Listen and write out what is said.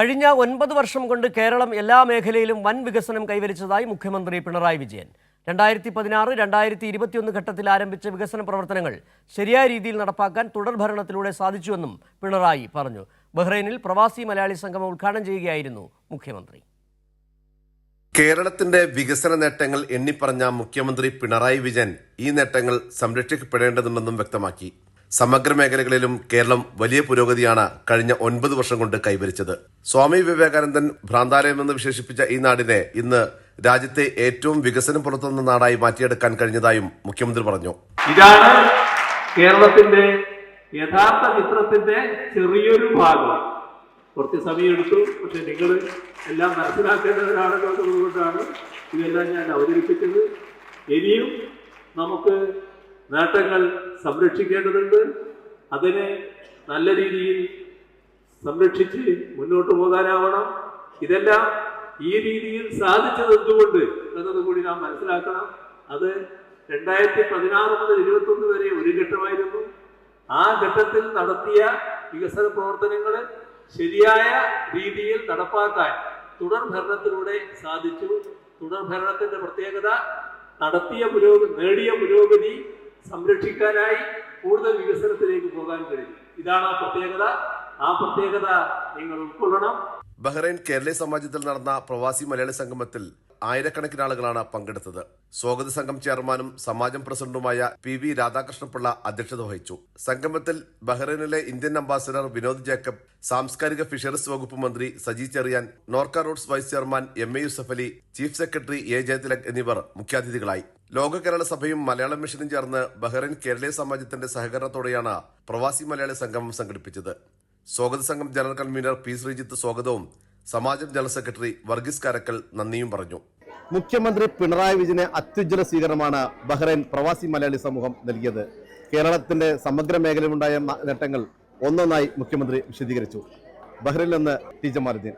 കഴിഞ്ഞ ഒൻപത് വർഷം കൊണ്ട് കേരളം എല്ലാ മേഖലയിലും വൻ വികസനം കൈവരിച്ചതായി മുഖ്യമന്ത്രി പിണറായി വിജയൻ. രണ്ടായിരത്തി പതിനാറ് രണ്ടായിരത്തി ഇരുപത്തിയൊന്ന് ഘട്ടത്തിൽ ആരംഭിച്ച വികസന പ്രവർത്തനങ്ങൾ ശരിയായ രീതിയിൽ നടപ്പാക്കാൻ തുടർ ഭരണത്തിലൂടെ സാധിച്ചുവെന്നും പിണറായി പറഞ്ഞു. ബഹ്റൈനിൽ പ്രവാസി മലയാളി സംഗമം ഉദ്ഘാടനം ചെയ്യുകയായിരുന്നു മുഖ്യമന്ത്രി. കേരളത്തിന്റെ വികസന നേട്ടങ്ങൾ എണ്ണിപ്പറഞ്ഞ മുഖ്യമന്ത്രി പിണറായി വിജയൻ ഈ നേട്ടങ്ങൾ സംരക്ഷിക്കപ്പെടേണ്ടതുണ്ടെന്നും വ്യക്തമാക്കി. സമഗ്ര മേഖലകളിലും കേരളം വലിയ പുരോഗതിയാണ് കഴിഞ്ഞ ഒൻപത് വർഷം കൊണ്ട് കൈവരിച്ചത്. സ്വാമി വിവേകാനന്ദൻ ഭ്രാന്താലയമെന്ന് വിശേഷിപ്പിച്ച ഈ നാടിനെ ഇന്ന് രാജ്യത്തെ ഏറ്റവും വികസനം പുറത്തുനിന്ന നാടായി മാറ്റിയെടുക്കാൻ കഴിഞ്ഞതായും മുഖ്യമന്ത്രി പറഞ്ഞു. ഇതാണ് കേരളത്തിന്റെ യഥാർത്ഥ ചിത്രത്തിന്റെ ചെറിയൊരു ഭാഗം. കുറച്ച് സമയമെടുത്തു പക്ഷെ നിങ്ങൾ എല്ലാം മനസ്സിലാക്കേണ്ടവരാണല്ലോ എന്നതുകൊണ്ടാണ് ഇതെല്ലാം ഞാൻ അവതരിപ്പിച്ചത്. ഇനിയും നമുക്ക് നേട്ടങ്ങൾ സംരക്ഷിക്കേണ്ടതുണ്ട്. അതിനെ നല്ല രീതിയിൽ സംരക്ഷിച്ച് മുന്നോട്ട് പോകാനാവണം. ഇതെല്ലാം ഈ രീതിയിൽ സാധിച്ചത് എന്തുകൊണ്ട് എന്നത് കൂടി നാം മനസ്സിലാക്കണം. അത് രണ്ടായിരത്തി പതിനാറ് മുതൽ ഇരുപത്തി ഒന്ന് വരെ ഒരു ഘട്ടമായിരുന്നു. ആ ഘട്ടത്തിൽ നടത്തിയ വികസന പ്രവർത്തനങ്ങൾ ശരിയായ രീതിയിൽ നടപ്പാക്കാൻ തുടർ ഭരണത്തിലൂടെ സാധിച്ചു. തുടർ ഭരണത്തിന്റെ പ്രത്യേകത നടത്തിയ പുരോഗതി നേടിയ പുരോഗതി സംരക്ഷിക്കാനായി കൂടുതൽ വികസനത്തിലേക്ക് പോകാൻ കഴിയും. ഇതാണ് ആ പ്രത്യേകത. ആ പ്രത്യേകത നിങ്ങൾ ഉൾക്കൊള്ളണം. ബഹ്റൈൻ കേരള സമാജത്തിൽ നടന്ന പ്രവാസി മലയാളി സംഗമത്തിൽ ആയിരക്കണക്കിന് ആളുകളാണ് പങ്കെടുത്തത്. സ്വാഗത സംഘം ചെയർമാനും സമാജം പ്രസിഡന്റുമായ പി വി രാധാകൃഷ്ണപിള്ള അധ്യക്ഷത വഹിച്ചു. സംഗമത്തിൽ ബഹ്റൈനിലെ ഇന്ത്യൻ അംബാസിഡർ വിനോദ് ജേക്കബ് സാംസ്കാരിക ഫിഷറീസ് വകുപ്പ് മന്ത്രി Saji Cherian Norka Roots vice chairman M A Yusuf Ali chief secretary A Jayathilak എന്നിവർ മുഖ്യാതിഥികളായി. ലോക കേരള സഭയും മലയാളം മിഷനും ചേർന്ന് ബഹ്റൈൻ കേരളീയ സമാജത്തിന്റെ സഹകരണത്തോടെയാണ് പ്രവാസി മലയാളി സംഗമം സംഘടിപ്പിച്ചത്. സ്വാഗത സംഘം ജനറൽ കൺവീനർ പി ശ്രീജിത്ത് സ്വാഗതവും സമാജം ജനറൽ സെക്രട്ടറി വർഗീസ് കാരക്കൽ നന്ദിയും പറഞ്ഞു. മുഖ്യമന്ത്രി പിണറായി വിജയന് അത്യുജ്വല സ്വീകരണമാണ് ബഹ്റൈൻ പ്രവാസി മലയാളി സമൂഹം നൽകിയത്. കേരളത്തിന്റെ സമഗ്ര മേഖലയിലുണ്ടായ നേട്ടങ്ങൾ ഒന്നൊന്നായി മുഖ്യമന്ത്രി വിശദീകരിച്ചു. ബഹ്റൈനിൽ നിന്ന് ടി ജമാലുദ്ദീൻ.